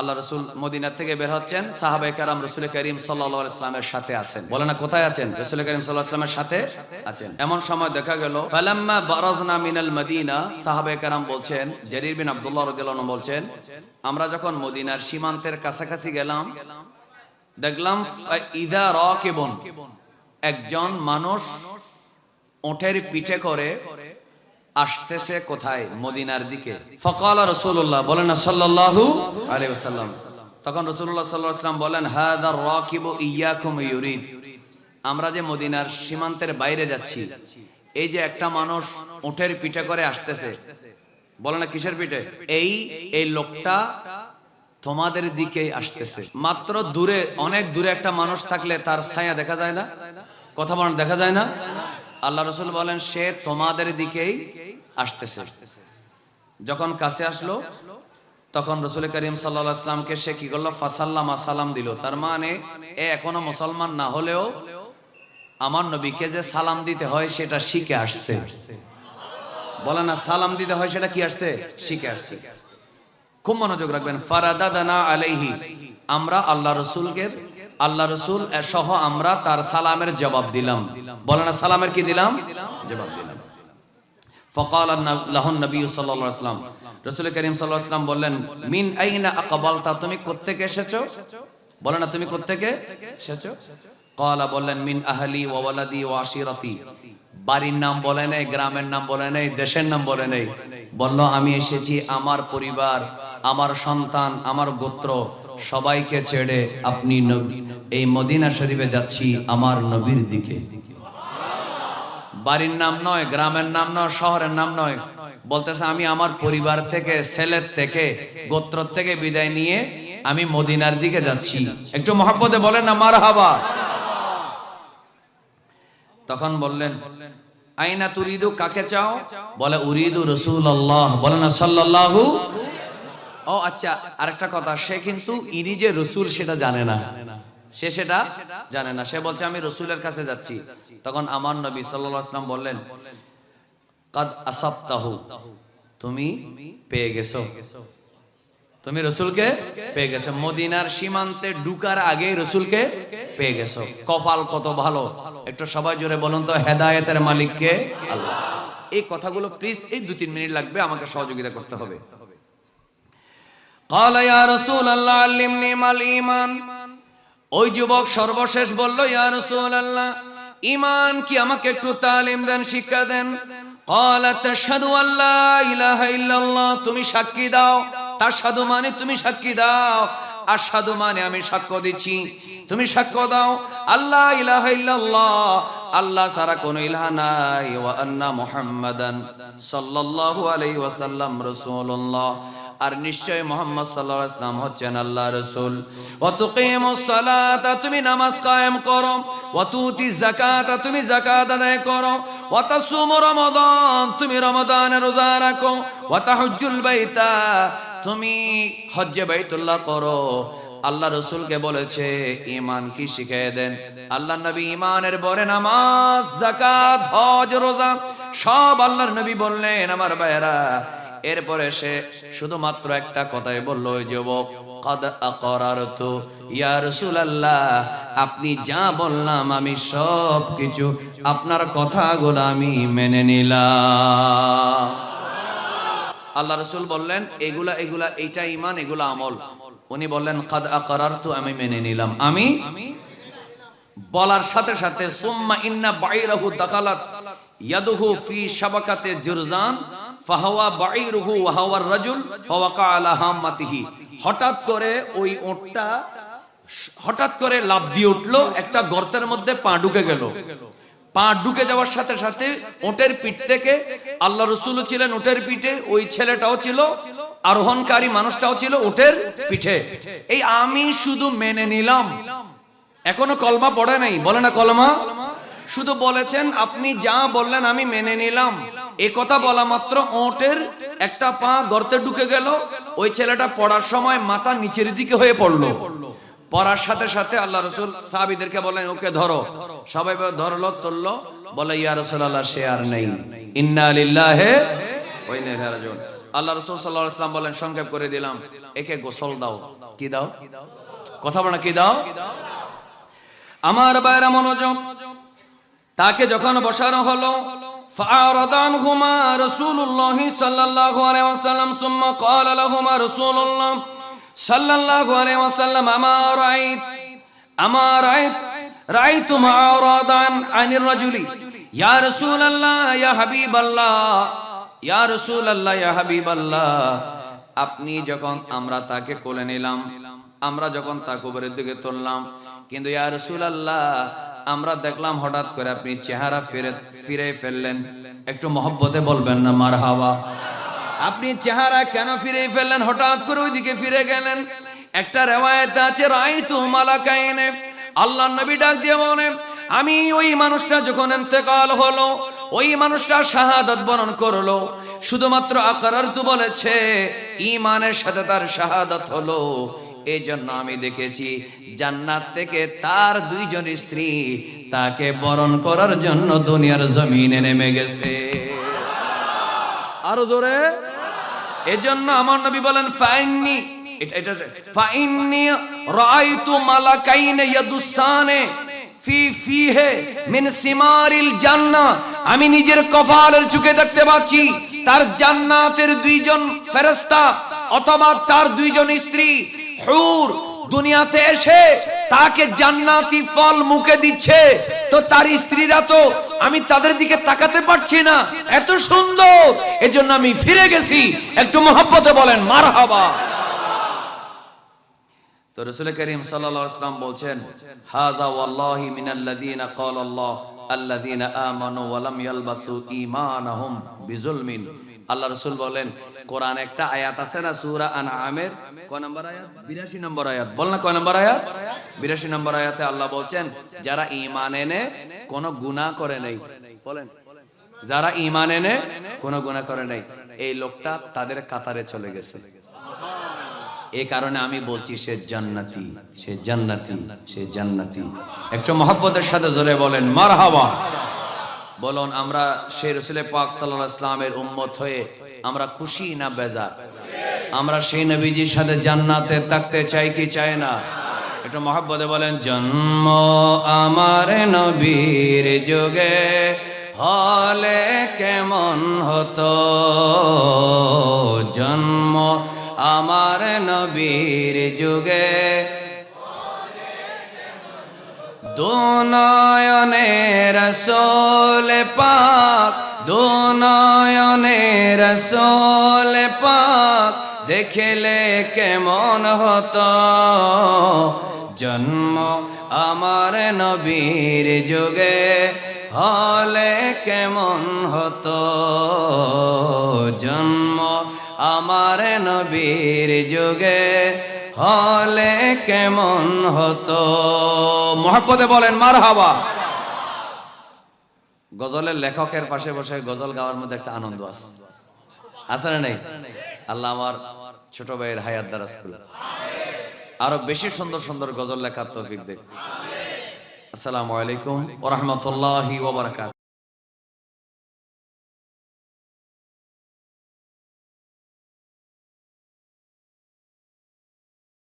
আল্লাহ রসুল মদিনার থেকে বের হচ্ছেন সাহাবাই কারাম রসুল করিম সাল্লা ইসলামের সাথে আছেন। বলে না, কোথায় আছেন? রসুল করিম সাল্লাহ ইসলামের সাথে আছেন। এমন সময় দেখা গেল, ফালাম্মা বারাজনা মিনাল মদিনা সাহাবাই কারাম বলছেন, জারির বিন আব্দুল্লাহ রদিল্লাহ বলছেন, আমরা যখন মদিনার সীমান্তের কাছাকাছি গেলাম, দেখলাম ইদা রকেবন, একজন মানুষ ওঠের পিঠে করে আসতেছে কোথায়? মদিনার দিকে। ফকাল রসুল্লাহ বলেন না, সাল্লাল্লাহু আলাইহি তখন রসুল্লাহ ওয়াসাল্লাম বলেন হাদার রাকিবু ইয়াকুম ইউরিদ। আমরা যে মদিনার সীমান্তের বাইরে যাচ্ছি, এই যে একটা মানুষ উঠের পিঠে করে আসতেছে বলে না কিসের পিঠে? এই এই লোকটা তোমাদের দিকেই আসতেছে। মাত্র দূরে, অনেক দূরে একটা মানুষ থাকলে তার ছায়া দেখা যায় না? কথা বলেন, দেখা যায় না? আল্লাহ রসুল বলেন, সে তোমাদের দিকেই আসতেছে। যখন কাছে আসলো, তখন রসুল করিম সাল্লাহ আসলামকে সে কি করল? ফাসাল্লাম সালাম দিল। তার মানে এ এখনও মুসলমান না হলেও আমার নবীকে যে সালাম দিতে হয়, সেটা শিখে আসছে। বলে না, সালাম দিতে হয়, সেটা কি আসছে? শিখে আসছে। খুব মনোযোগ রাখবেন। ফারাদাদানা আলাইহি। আমরা আল্লাহ রসুলকে, আল্লাহ রসুল সহ আমরা তার সালামের জবাব দিলাম। বলে না, সালামের কি দিলাম? জবাব দিলাম। বললেন, মিন আইনা তুমি এসেছ? বলে, না, তুমি এসেছ? বললেন, মিন আহলি ওয়া ওয়ালাদি বাড়ির নাম বলে নেই, গ্রামের নাম বলে নেই, দেশের নাম বলে নেই। বলল, আমি এসেছি আমার পরিবার, আমার সন্তান, আমার গোত্র, সবাইকে ছেড়ে আপনি এই মদিনা শরীফে যাচ্ছি আমার নবীর দিকে। বাড়ির নাম নয়, গ্রামের নাম নয়, শহরের নাম নয়। বলতেছে, আমি আমার পরিবার থেকে, ছেলের থেকে, গোত্র থেকে বিদায় নিয়ে আমি মদিনার দিকে যাচ্ছি। একটু মহাব্বতে বলেন না মার হাবা তখন বললেন, আইনা তুরিদু কাকে চাও? বলে, উরিদু রসুল আল্লাহ বলে না, সাল্লাল্লাহু? ও আচ্ছা আরেকটা কথা, সে কিন্তু ইনি যে রসুল, সেটা জানে না। সে সেটা জানে না সে বলছে আমি রসুলের কাছে যাচ্ছি তখন আমার নবী সাল্লাল্লাহু আলাইহি ওয়াসাল্লাম বললেন কাদ আসাবতাহু তুমি পেয়ে গেছো তুমি রসুলকে পেয়ে গেছো মদিনার সীমান্তে ঢুকার আগে রসুলকে পেয়ে গেছো কপাল কত ভালো একটু সবাই জোরে বলুন তো হেদায়েতের মালিককে আল্লাহ এই কথাগুলো প্লিজ এই দু তিন মিনিট লাগবে আমাকে সহযোগিতা করতে হবে قال يا رسول الله علمني ما الإيمان ওই যুবক সর্বশেষ বলল ইয়া রাসূলুল্লাহ ঈমান কি আমাকে একটু তালিম দেন শিক্ষা দেন قال تشهد ان لا اله الا الله তুমি সাক্ষী দাও তাশহাদু মানে তুমি সাক্ষী দাও আশহাদু মানে আমি সাক্ষ্য দিচ্ছি তুমি সাক্ষ্য দাও আল্লাহ ইলাহা ইল্লাল্লাহ আল্লাহ ছাড়া কোনো ইলাহা নাই ওয়া আন্না মুহাম্মাদান সাল্লাল্লাহু আলাইহি ওয়াসাল্লাম রাসূলুল্লাহ আর নিশ্চয় মোহাম্মদ আলাইহি হচ্ছেন আল্লাহ রাসূল। সালাতা তুমি নামাজ কায়েম করো। তুমি যাকাত আদায় করো। রমাদান, তুমি রোজা রাখো। বাইতা, তুমি হজ্জে বাইতুল্লাহ করো। আল্লাহ রসুলকে বলেছে ইমান কি শিখিয়ে দেন? আল্লাহ নবী ইমানের পরে নামাজ, যাকাত, হজ, রোজা, সব আল্লাহর নবী বললেন, আমার ভাইয়েরা এরপরে সে শুধুমাত্র একটা কথাই বলল, ওই যুবক আপনি যা বললাম আমি সব কিছু আপনার কথাগুলো আমি মেনে নিলাম। আল্লাহ রসুল বললেন, এগুলা এগুলা, এইটা ইমান এগুলা আমল। উনি বললেন, কাদ আকরারতু, আমি মেনে নিলাম। আমি বলার সাথে সাথে, সুম্মা ইন্না বাইরাহু দাকালাত ইয়াদুহু ফি শাবাকাতে জুরজান। ফাহাওয়া রাজুল আলা হাম্মাতিহি। হঠাৎ করে ওই হঠাৎ করে লাভ দিয়ে উঠল, একটা গর্তের মধ্যে পা ঢুকে গেল। পা ঢুকে যাওয়ার সাথে সাথে পিঠ থেকে আল্লাহ রসুল ছিলেন ওটের পিঠে, ওই ছেলেটাও ছিল, আরোহণকারী মানুষটাও ছিল ওটের পিঠে। এই আমি শুধু মেনে নিলাম। এখনও কলমা পড়ে নাই, বলে না কলমা? শুধু বলেছেন, আপনি যা বললেন আমি মেনে নিলাম। এ কথা বলা মাত্র ওটের একটা পা গর্তে ঢুকে গেল, ওই ছেলেটা পড়ার সময় মাথা নিচের দিকে হয়ে পড়ল। পড়ার সাথে সাথে আল্লাহ রসুল সাহাবিদেরকে বলেন ওকে ধরো। সবাই ধরলো, তুললো। বলে, ইয়া রসুল আল্লাহ সে আর নেই। ইন্না লিল্লাহে ওই নেই আল্লাহ রসুল সাল্লাহ ইসলাম বলেন সংক্ষেপ করে দিলাম। একে গোসল দাও। কি দাও? কথা বলো কি দাও? আমার বাইরা মনোযোগ। তাকে যখন বসানো হলো فأعرض عنهما رسول الله صلى الله عليه وسلم ثم قال لهما رسول الله صلى الله عليه وسلم أما رأيت أما رأيت رأيت معرضا عن الرجل يا رسول الله يا حبيب الله يا رسول الله يا حبيب الله আপনি যখন আমরা তাকে কোলে নিলাম আমরা যখন তা কবরের দিকে তুললাম কিন্তু ইয়া রাসূলুল্লাহ আমরা দেখলাম হঠাৎ করে আপনি চেহারা ফিরে ফিরে ফেললেন। একটু মহব্বতে বলবেন না মার হাওয়া আপনি চেহারা কেন ফিরে ফেললেন? হঠাৎ করে ওইদিকে ফিরে গেলেন। একটা রেওয়ায়ত আছে, রাইতু মালাকাইনে। আল্লাহ নবী ডাক দিয়ে বলেন, আমি ওই মানুষটা যখন ইন্তেকাল হলো, ওই মানুষটা শাহাদাত বরণ করল। শুধুমাত্র আকারার তো বলেছে, ইমানের সাথে তার শাহাদাত হলো। এই জন্য আমি দেখেছি জান্নাত থেকে তার দুইজন স্ত্রী তাকে বরণ করার জন্য দুনিয়ার জমিনে নেমে গেছে। আরও জোরে। এজন্য আমার নবী বলেন ফাইননি এটা এটা ফাইননি রাআইতু মালাকাইনে ইয়াদুসানে ফি ফিহে মিন সিমারিল জান্নাহ আমি নিজের কপালের চুকে দেখতে পাচ্ছি তার জান্নাতের দুইজন ফেরেশতা অথবা তার দুইজন স্ত্রী হুর, দুনিয়াতে এসে তাকে জান্নাতি ফল মুখে দিচ্ছে। তো তার স্ত্রীরা তো আমি তাদের দিকে তাকাতে পারছি না। এত সুন্দর। এজন্য আমি ফিরে গেছি। একটু মহব্বতে বলেন, মারহাবা। তো রসুল করিম আলাইহি বলছেন, হাযা ওয়াল্লাহি মিনাল্লাযীনা ক্বালা আল্লাহ আল্লাযীনা আমানু ওয়া লাম ইয়ালবাসু ঈমানাহুম বিজুলমিন আল্লাহ রাসূল বলেন, কোরআন একটা আয়াত আছে না, সূরা আনআমের? কয় নম্বর আয়াত? 82 নম্বর আয়াত। বল না কয় নম্বর আয়াত? 82 নম্বর আয়াতে আল্লাহ বলছেন, যারা ঈমান এনে কোনো গুনাহ করে নাই, বলেন, যারা ঈমান এনে কোনো গুনাহ করে নাই, এই লোকটা তাদের কাতারে চলে গেছে। এই কারণে আমি বলছি, সে জান্নাতি সে জান্নাতি সে জান্নাতি। একটু মহব্বতের সাথে জোরে বলেন, মারহাবা। বলুন, আমরা সেই রসুলে পাক আলাইহি ইসলামের উম্মত হয়ে আমরা খুশি না বেজার? আমরা সেই নবীজির সাথে জান্নাতে থাকতে চাই কি চাই না? একটু মহব্বতে বলেন, জন্ম আমার নবীর যুগে হলে কেমন হতো? জন্ম আমার নবীর যুগে দুনয়নের সোল দুনয়নের সোল পাক দেখলে কেমন হতো? জন্ম আমার নবীর যুগে হলে কেমন হতো? জন্ম আমার নবীর যুগে হলে কেমন হতো? মহাপদে বলেন মার হাবা গজলের লেখকের পাশে বসে গজল গাওয়ার মধ্যে একটা আনন্দ আছে। আছে না নাই? আল্লাহ আমার ছোট ভাইয়ের হায়াত দ্বারা স্কুল আরও বেশি সুন্দর সুন্দর গজল লেখার তৌফিক দেখ আসসালামু আলাইকুম ওরহমতুল্লাহি ওবরাকাত